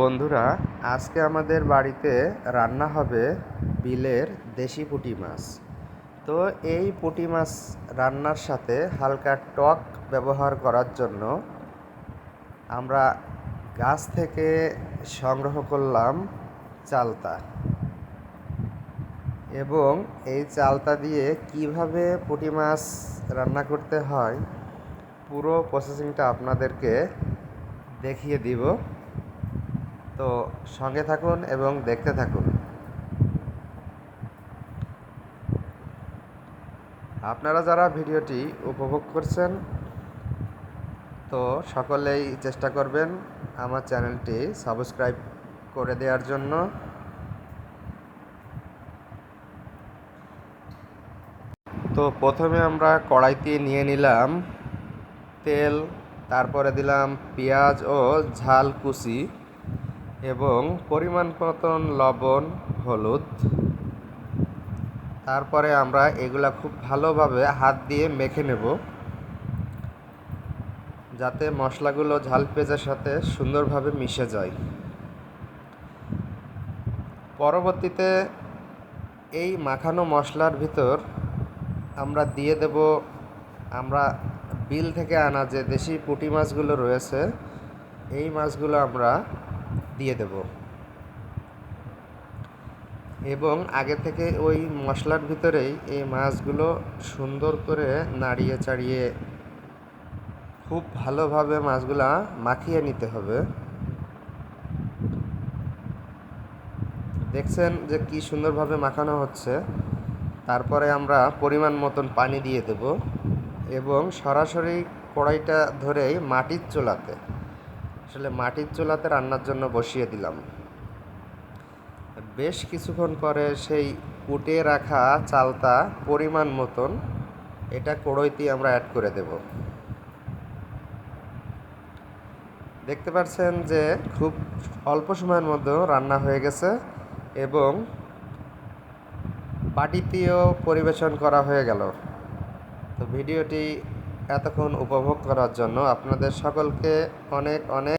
বন্ধুরা, আজকে আমাদের বাড়িতে রান্না হবে বিলের দেশি পুঁটি মাছ। তো এই পুঁটি মাছ রান্নার সাথে হালকা টক ব্যবহার করার জন্য আমরা গাছ থেকে সংগ্রহ করলাম চালতা। এবং এই চালতা দিয়ে কীভাবে পুঁটি মাছ রান্না করতে হয়, পুরো প্রসেসিংটা আপনাদেরকে দেখিয়ে দিব। তো সঙ্গে থাকুন এবং দেখতে থাকুন। আপনারা যারা ভিডিওটি উপভোগ করছেন, তো সকলেই চেষ্টা করবেন আমার চ্যানেলটি সাবস্ক্রাইব করে দেওয়ার জন্য। তো প্রথমে আমরা কড়াইতে নিয়ে নিলাম তেল, তারপরে দিলাম পেঁয়াজ ও ঝাল কুচি। এবং পরিমাণ মতন লবণ, হলুদ। তারপরে আমরা এগুলা খুব ভালোভাবে হাত দিয়ে মেখে নেব। যাতে মশলাগুলো ঝাল পেঁয়াজের সাথে সুন্দরভাবে মিশে যায়। পরবর্তীতে এই মাখানো মশলার ভিতর আমরা দিয়ে দেব, আমরা বিল থেকে আনা যে দেশি পুঁটি মাছগুলো রয়েছে, এই মাছগুলো আমরা দিয়ে দেব। এবং আগে থেকে ওই মশলার ভিতরেই এই মাছগুলো সুন্দর করে নাড়িয়ে চাড়িয়ে খুব ভালোভাবে মাছগুলা মাখিয়ে নিতে হবে। দেখছেন যে কি সুন্দরভাবে মাখানো হচ্ছে। তারপরে আমরা পরিমাণ মতন পানি দিয়ে দেব এবং সরাসরি কড়াইটা ধরেই মাটির চুলাতে। আসলে মাটির চুলাতে রান্নার জন্য বসিয়ে দিলাম। বেশ কিছুক্ষণ পরে সেই কুটে রাখা চালতা পরিমাণ মতন এটা কড়ইতে আমরা অ্যাড করে দেব। দেখতে পাচ্ছেন যে খুব অল্প সময়ের মধ্যে রান্না হয়ে গেছে এবং বাটিতেও পরিবেশন করা হয়ে গেল। তো ভিডিওটি এতক্ষণ উপভোগ করার জন্য আপনাদের সকলকে অনেক অনেক